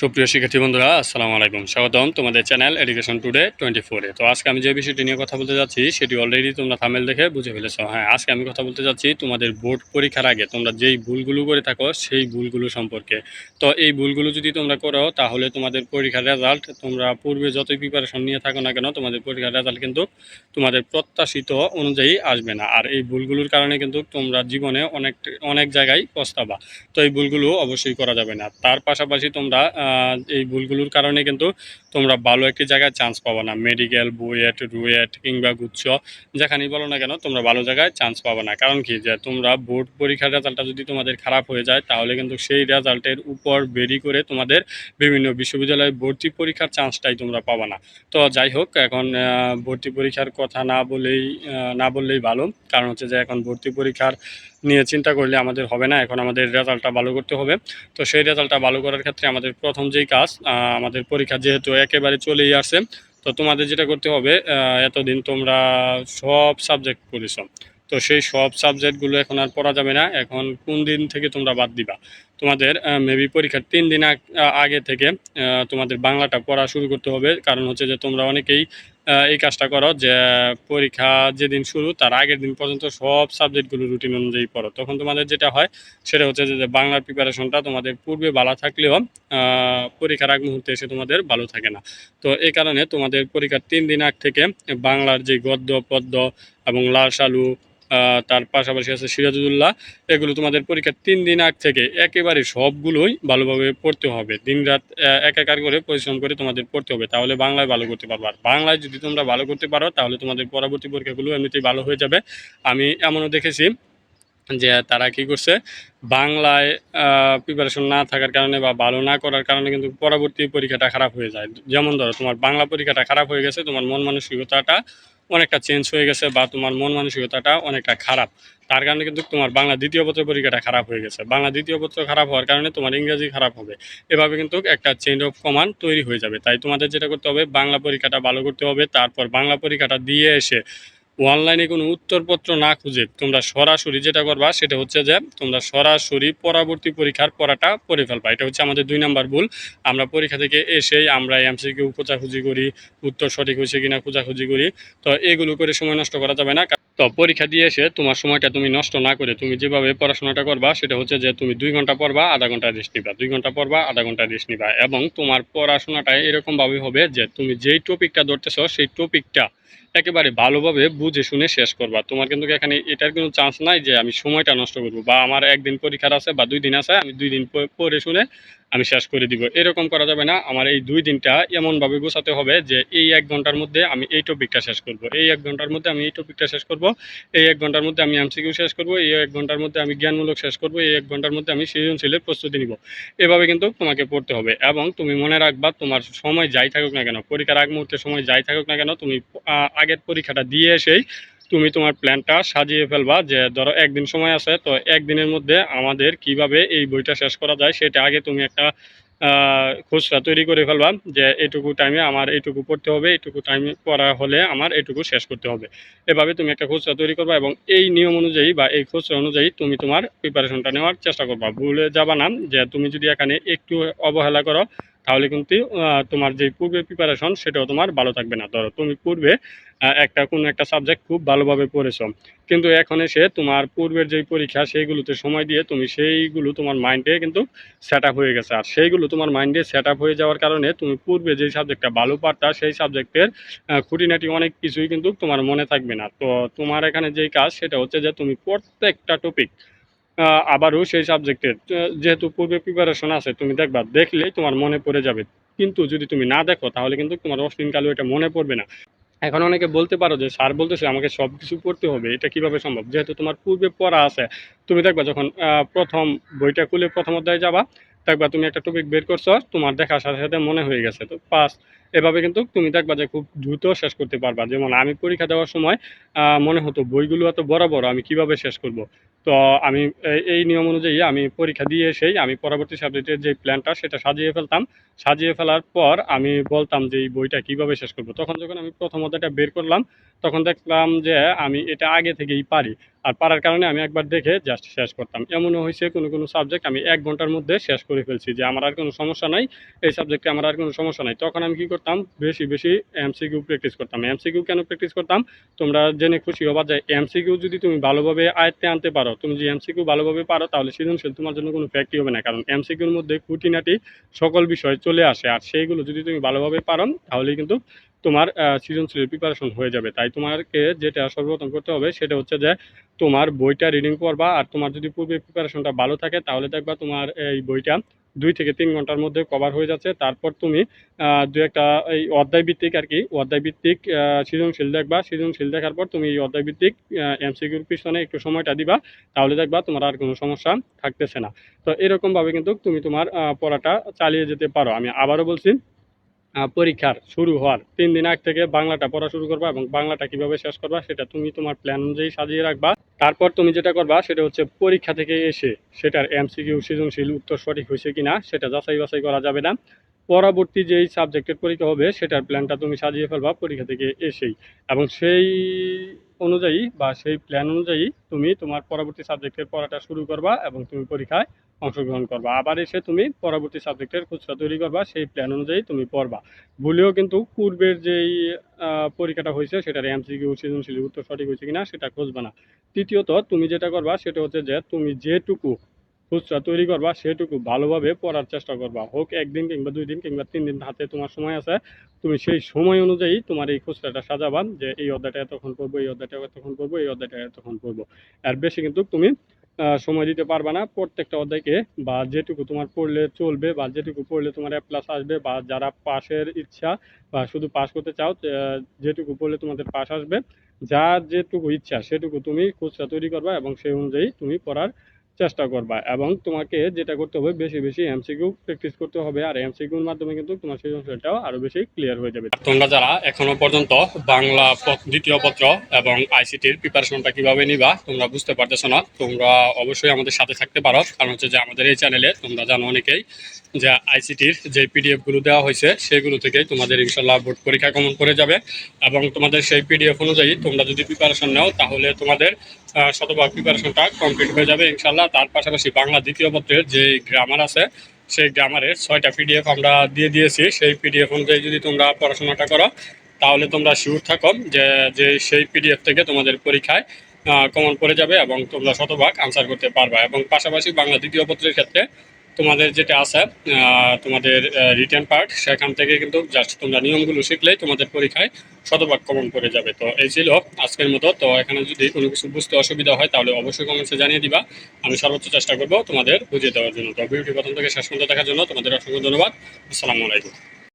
সুপ্রিয় শিক্ষার্থী বন্ধুরা, আসসালামু আলাইকুম। স্বাগতম তোমাদের চ্যানেল এডুকেশন টুডে টোয়েন্টি ফোরে তো আজকে আমি যে বিষয়টি নিয়ে কথা বলতে যাচ্ছি, সেটি অলরেডি তোমরা থামেল দেখে বুঝে ফেলেছো। হ্যাঁ আজকে আমি কথা বলতে যাচ্ছি তোমাদের বোর্ড পরীক্ষার আগে। তোমরা যেই ভুলগুলো করে থাকো, সেই ভুলগুলো সম্পর্কে। তো এই ভুলগুলো যদি তোমরা করো, তাহলে তোমাদের পরীক্ষার রেজাল্ট তোমরা পূর্বে যতই প্রিপারেশন নিয়ে থাকো না কেন, তোমাদের পরীক্ষার রেজাল্ট কিন্তু তোমাদের প্রত্যাশিত অনুযায়ী আসবে না। আর এই ভুলগুলোর কারণে কিন্তু তোমরা জীবনে অনেক অনেক জায়গায় পস্তাবা। তো এই ভুলগুলো অবশ্যই করা যাবে না। তার পাশাপাশি তোমরা এই ভুলগুলোর কারণে কিন্তু তোমরা ভালো একটি জায়গায় চান্স পাবো না। মেডিকেল বুয়েট, রুয়েট কিংবা গুচ্ছ, যেখানেই বলো না কেন, তোমরা ভালো জায়গায় চান্স পাবো না। কারণ কি যে, তোমরা বোর্ড পরীক্ষার রেজাল্টটা যদি তোমাদের খারাপ হয়ে যায়, তাহলে কিন্তু সেই রেজাল্টের উপর বেরি করে তোমাদের বিভিন্ন বিশ্ববিদ্যালয়ে ভর্তি পরীক্ষার চান্সটাই তোমরা পাবে না। তো যাই হোক, এখন ভর্তি পরীক্ষার কথা না বলেই না বললেই ভালো। কারণ হচ্ছে যে, এখন ভর্তি পরীক্ষার নিয়ে চিন্তা করলে আমাদের হবে না। এখন আমাদের রেজাল্টটা ভালো করতে হবে। তো সেই রেজাল্টটা ভালো করার ক্ষেত্রে আমাদের প্রথম যেই কাজ আমাদের পরীক্ষা যেহেতু একেবারে চলেই আসছে, তো তোমাদের যেটা করতে হবে এতদিন তোমরা সব সাবজেক্ট পড়েছ। তো সেই সব সাবজেক্টগুলো এখন আর পড়া যাবে না। এখন কোন দিন থেকে তোমরা বাদ দিবা? তোমাদের মেবি পরীক্ষার তিন দিন আগ- থেকে তোমাদের বাংলাটা পড়া শুরু করতে হবে। কারণ হচ্ছে যে তোমরা অনেকেই এই কাজটা করো যে, পরীক্ষা যেদিন শুরু তার আগের দিন পর্যন্ত সব সাবজেক্টগুলো রুটিন অনুযায়ী পড়ো। তখন তোমাদের যেটা হয়, সেটা হচ্ছে যে বাংলার প্রিপারেশনটা তোমাদের পূর্বে ভালো থাকলেও পরীক্ষার আগ মুহূর্তে এসে তোমাদের ভালো থাকে না। তো এই কারণে তোমাদের পরীক্ষার তিন দিন আগ থেকে বাংলার যে গদ্য, পদ্য এবং লাল সালু তার পাশাপাশি আছে সিরাজুল্লাহ এগুলো তোমাদের পরীক্ষার তিন দিন আগ থেকে একেবারে সবগুলোই ভালোভাবে পড়তে হবে। দিন রাত আহ, এক একার করে পরিশ্রম করে তোমাদের পড়তে হবে। তাহলে বাংলায় ভালো করতে পারব। আর বাংলায় যদি তোমরা ভালো করতে পারো তাহলে তোমাদের পরবর্তী পরীক্ষাগুলো এমনিতেই ভালো হয়ে যাবে। আমি এমনও দেখেছি যে তারা কি করছে? বাংলায় প্রিপারেশন না থাকার কারণে বা ভালো না করার কারণে কিন্তু পরবর্তী পরীক্ষাটা খারাপ হয়ে যায়। যেমন ধরো, তোমার বাংলা পরীক্ষাটা খারাপ হয়ে গেছে, তোমার মন মানসিকতাটা অনেকটা চেঞ্জ হয়ে গেছে বা তোমার মন মানসিকতাটা অনেকটা খারাপ। তার কারণে কিন্তু তোমার বাংলা দ্বিতীয় পত্র পরীক্ষাটা খারাপ হয়ে গেছে। বাংলা দ্বিতীয় পত্র খারাপ হওয়ার কারণে তোমার ইংরেজি খারাপ হবে। এভাবে কিন্তু একটা চেঞ্জ অফ কমান্ড তৈরি হয়ে যাবে। তাই তোমাদের যেটা করতে হবে, বাংলা পরীক্ষাটা ভালো করতে হবে। তারপর বাংলা পরীক্ষাটা দিয়ে এসে অনলাইনে কোনো উত্তরপত্র না খুঁজে তোমরা সরাসরি যেটা করবা সেটা হচ্ছে যে তোমরা সরাসরি পরবর্তী পরীক্ষার পড়াটা পড়ে ফেলবা। এটা হচ্ছে আমাদের দুই নাম্বার ভুল। আমরা পরীক্ষা থেকে এসেই আমরা এমসিকিউ খোঁজাখুঁজি করি, উত্তর সঠিক হয়েছে কিনা খোঁজাখুঁজি করি। তো এগুলো করে সময় নষ্ট করা যাবে না। তো পরীক্ষা দিয়ে এসে তোমার সময়টা তুমি নষ্ট না করে তুমি যেভাবে পড়াশোনাটা করবা সেটা হচ্ছে যে তুমি দুই ঘণ্টা পড়বা, আধা ঘণ্টা রেস্ট নিবা। দুই ঘণ্টা পড়বা, আধা ঘণ্টা রেস্ট নিবা এবং তোমার পড়াশোনাটা এরকমভাবে হবে যে তুমি যেই টপিকটা ধরতেছ সেই টপিকটা একেবারে ভালোভাবে বুঝে শুনে শেষ করবা। তোমার কিন্তু এখানে এটার কোনো চান্স নাই যে আমি সময়টা নষ্ট করব বা আমার একদিন পরীক্ষার আছে বা দুই দিন আছে, আমি দুই দিন পরে শুনে আমি শেষ করে দিব। এরকম করা যাবে না। আমার এই দুই দিনটা এমনভাবে গোছাতে হবে যে এই এক ঘণ্টার মধ্যে আমি এই টপিকটা শেষ করব। এই এক ঘণ্টার মধ্যে আমি এই টপিকটা শেষ করব। এই এক ঘণ্টার মধ্যে আমি এমসিকিউ শেষ করব। এই এক ঘণ্টার মধ্যে আমি জ্ঞানমূলক শেষ করব। এই এক ঘণ্টার মধ্যে আমি সৃজনশীলের প্রস্তুতি নিব। এভাবে কিন্তু তোমাকে পড়তে হবে এবং তুমি মনে রাখবা তোমার সময় যাই থাকুক না কেন, পরীক্ষার আগ মুহূর্তে সময় যাই থাকুক না কেন, তুমি আগের পরীক্ষাটা দিয়ে এসেই তুমি তোমার প্ল্যানটা সাজিয়ে ফেলবা যে, ধরো একদিন সময় আছে, তো একদিনের মধ্যে আমাদের কীভাবে এই বইটা শেষ করা যায় সেটা আগে তুমি একটা খসড়া তৈরি করে ফেলবা যে এইটুকু টাইমে আমার এইটুকু পড়তে হবে এইটুকু টাইমে পড়া হলে আমার এইটুকু শেষ করতে হবে। এভাবে তুমি একটা খুচরা তৈরি করবা এবং এই নিয়ম অনুযায়ী বা এই খুচরা অনুযায়ী তুমি তোমার প্রিপারেশনটা নেওয়ার চেষ্টা করবা। ভুলে যাবা না যে, তুমি যদি এখানে একটু অবহেলা করো তাহলে কিন্তু তোমার যে পূর্বে প্রিপারেশন সেটাও তোমার ভালো থাকবে না। ধরো, তুমি পূর্বে একটা কোনো একটা সাবজেক্ট খুব ভালোভাবে পড়েছো। কিন্তু এখন এসে তোমার পূর্বের যেই পরীক্ষা সেইগুলোতে সময় দিয়ে তুমি সেইগুলো তোমার মাইন্ডে কিন্তু সেট হয়ে গেছে। আর সেইগুলো তোমার মাইন্ডে সেট হয়ে যাওয়ার কারণে তুমি পূর্বে যেই সাবজেক্টটা ভালো পারতা সেই সাবজেক্টের খুঁটিনাটি অনেক কিছুই কিন্তু তোমার মনে থাকবে না। তো তোমার এখানে যেই কাজ সেটা হচ্ছে যে তুমি প্রত্যেকটা টপিক আবারও সেই সাবজেক্টের যেহেতু পূর্বে প্রিপারেশন আছে, তুমি দেখবা, দেখলেই তোমার মনে পড়ে যাবে। কিন্তু যদি তুমি না দেখো, তাহলে কিন্তু তোমার অশ্বিনকালেও এটা মনে পড়বে না। এখন অনেকে বলতে পারো যে, স্যার বলতেছে আমাকে সব কিছু পড়তে হবে, এটা কীভাবে সম্ভব? যেহেতু তোমার পূর্বে পড়া আছে, তুমি দেখবা যখন প্রথম বইটা খুলে প্রথম অধ্যায়ে যাবা, দেখবা তুমি একটা টপিক বের করছ, তোমার দেখার সাথে সাথে মনে হয়ে গেছে। তো পাস এভাবে কিন্তু তুমি দেখবা যে খুব দ্রুত শেষ করতে পারবা। যেমন আমি পরীক্ষা দেওয়ার সময় মনে হতো বইগুলো এত বড় বড়, আমি কীভাবে শেষ করব? তো আমি এই- নিয়ম অনুযায়ী আমি পরীক্ষা দিয়ে এসেই আমি পরবর্তী সাবজেক্টের যে প্ল্যানটা সেটা সাজিয়ে ফেলতাম। সাজিয়ে ফেলার পর আমি বলতাম যে এই বইটা কীভাবে শেষ করব? তখন যখন আমি প্রথমত এটা বের করলাম, তখন দেখলাম যে আমি এটা আগে থেকেই পারি। আর পারার কারণে আমি একবার দেখে জাস্ট শেষ করতাম। এমনও হয়েছে, কোনো কোনো সাবজেক্ট আমি এক ঘণ্টার মধ্যে শেষ করে ফেলছি যে আমার আর কোনো সমস্যা নাই, এই সাবজেক্টে আমার আর কোনো সমস্যা নাই। তখন আমি কি করতাম, বেশি বেশি এমসিকিউ প্র্যাকটিস করতাম। এমসিকিউ কেন প্র্যাকটিস করতাম? তোমরা জেনে খুশি হবা যে এমসিকিউ যদি তুমি ভালোভাবে আয়ত্তে আনতে পারো, তুমি যদি এমসিকিউ ভালোভাবে পারো, তাহলে সৃজনশীল তোমার জন্য কোনো ফ্যাক্টই হবে না। কারণ এমসিকিউর মধ্যে খুঁটিনাটি সকল বিষয় চলে আসে। আর সেইগুলো যদি তুমি ভালোভাবে পারো তাহলে কিন্তু তোমার আহ, সৃজনশীলের প্রিপারেশন হয়ে যাবে। তাই তোমাকে যেটা সর্বপ্রথম করতে হবে সেটা হচ্ছে যে তোমার বইটা রিডিং করবা আর তোমার যদি পূর্বে প্রিপারেশনটা ভালো থাকে তাহলে দেখবা তোমার এই বইটা দুই থেকে তিন ঘণ্টার মধ্যে কভার হয়ে যাচ্ছে। তারপর তুমি দু একটা এই অধ্যায় ভিত্তিক আর কি অধ্যায় ভিত্তিক সৃজনশীল দেখবা। সৃজনশীল দেখার পর তুমি এই অধ্যায় ভিত্তিক এমসিকিউর পিছনে একটু সময়টা দিবা। তাহলে দেখবা তোমার আর কোনো সমস্যা থাকতেছে না। তো এরকমভাবে কিন্তু তুমি তোমার পড়াটা চালিয়ে যেতে পারো। আমি আবারও বলছি পরীক্ষার শুরু হওয়ার তিন দিন আগ থেকে বাংলাটা পড়া শুরু করবা এবং বাংলাটা কীভাবে শেষ করবা সেটা তুমি তোমার প্ল্যান অনুযায়ী সাজিয়ে রাখবা। তারপর তুমি যেটা করবা সেটা হচ্ছে পরীক্ষা থেকে এসে সেটার এমসিকিউ সৃজনশীল উত্তর সঠিক হয়েছে কিনা সেটা যাচাই বাছাই করা যাবে না। পরবর্তী যেই সাবজেক্টের পরীক্ষা হবে সেটার প্ল্যানটা তুমি সাজিয়ে ফেলবা পরীক্ষা থেকে এসেই। এবং সেই অনুযায়ী বা সেই প্ল্যান অনুযায়ী তুমি তোমার পরবর্তী সাবজেক্টের পড়াটা শুরু করবা এবং তুমি পরীক্ষায় অংশগ্রহণ করবা। আবার এসে তুমি পরবর্তী সাবজেক্টের খুচরা তৈরি করবা, সেই প্ল্যান অনুযায়ী তুমি পড়বা। ভুলেও কিন্তু পূর্বের যেই পরীক্ষাটা হয়েছে, সেটার এমসিকিউ সৃজনশীল উত্তর সঠিক হয়েছে কিনা সেটা খুঁজবা না। তৃতীয়ত, তুমি যেটা করবা, সেটা হচ্ছে যে তুমি যেটুকু খুচরা তৈরি করবা, সেটুকু ভালোভাবে পড়ার চেষ্টা করবা। হোক একদিন কিংবা দুই দিন কিংবা তিন দিন হাতে তোমার সময় আছে, তুমি সেই সময় অনুযায়ী তোমার এই খুচরাটা সাজাবা যে এই অধ্যায়টা এতক্ষণ পড়ব, এই অধ্যায়টা এতক্ষণ পড়ব, এই অধ্যায়টা এতক্ষণ পড়ব। আর বেশি কিন্তু তুমি সময় দিতে পারবে না প্রত্যেকটা অধ্যায়কে, বা যেটুকু তোমার পড়লে চলবে, বা যেটুকু পড়লে তোমার এ প্লাস আসবে, বা যারা পাশের ইচ্ছা, বা শুধু পাস করতে চাও যেটুকু পড়লে তোমাদের পাশ আসবে। যার যেটুকু ইচ্ছা, সেটুকু তুমি খুচরা তৈরি করবা এবং সেই অনুযায়ী তুমি পড়ার চেষ্টা করবা এবং তোমাকে যেটা করতে হবে বেশি বেশি এমসিকিউ প্র্যাকটিস করতে হবে আর এমসিকিউর মাধ্যমে কিন্তু তোমার সৃজনশীলটাও আরও বেশি ক্লিয়ার হয়ে যাবে। তোমরা যারা এখনও পর্যন্ত বাংলা দ্বিতীয় পত্র এবং আইসিটির প্রিপারেশনটা কীভাবে নিবা, তোমরা বুঝতে পারতেছো না। তোমরা অবশ্যই আমাদের সাথে থাকতে পারো। কারণ হচ্ছে যে আমাদের এই চ্যানেলে তোমরা জানো অনেকেই যে আইসিটির যে পিডিএফগুলো দেওয়া হয়েছে, সেগুলো থেকেই তোমাদের ইনশাল্লাহ বোর্ড পরীক্ষা কমন করে যাবে এবং তোমাদের সেই পিডিএফ অনুযায়ী তোমরা যদি প্রিপারেশন নাও, তাহলে তোমাদের শতভাগ প্রিপারেশনটা কমপ্লিট হয়ে যাবে ইনশাল্লাহ তার পাশাপাশি বাংলা দ্বিতীয় পত্রের যে গ্রামার আছে, সেই গ্রামারের ছয়টা পিডিএফ আমরা দিয়ে দিয়েছি। সেই পিডিএফ অনুযায়ী যদি তোমরা পড়াশোনাটা করো, তাহলে তোমরা শিউর থাকো যে যে সেই পিডিএফ থেকে তোমাদের পরীক্ষায় কমন পড়ে যাবে এবং তোমরা শতভাগ আনসার করতে পারবা। এবং পাশাপাশি বাংলা দ্বিতীয় পত্রের ক্ষেত্রে তোমাদের যেটা আছে তোমাদের রিটার্ন পার্ট সেখান থেকে কিন্তু জাস্ট তোমরা নিয়মগুলো শিখলে তোমাদের পরীক্ষায় শতভাগ কমন করে যাবে। তো এই ছিল আজকের মতো। তো এখানে যদি কোনো কিছু বুঝতে অসুবিধা হয়, তাহলে অবশ্যই কমেন্টসে জানিয়ে দিবা। আমি সর্বোচ্চ চেষ্টা করব তোমাদের বুঝিয়ে দেওয়ার জন্য। তো ভিডিওটি প্রথম থেকে শেষ পর্যন্ত দেখার জন্য তোমাদের অসংখ্য ধন্যবাদ। আসসালামু আলাইকুম।